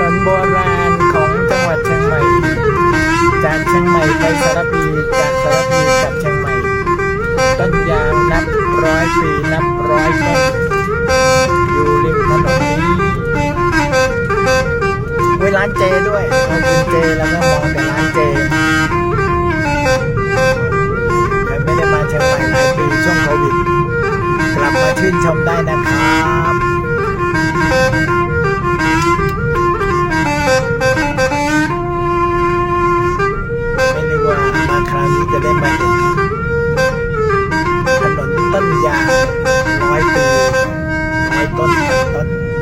นนโบราณของจังหวัดเชียงใหม่ จากเชียงใหม่ไปสารพีจากสารพีกลับเชียงใหม่ ต้นยางนับร้อยปีนับร้อยต้นอยู่ริมถนนนี้เวลาเจด้วยเรากินเจแล้วก็มองแต่ร้านเจไม่ได้มาเชียงใหม่หลายปีช่วงโควิดกลับมาชื่นชมได้นะครับ Tadi.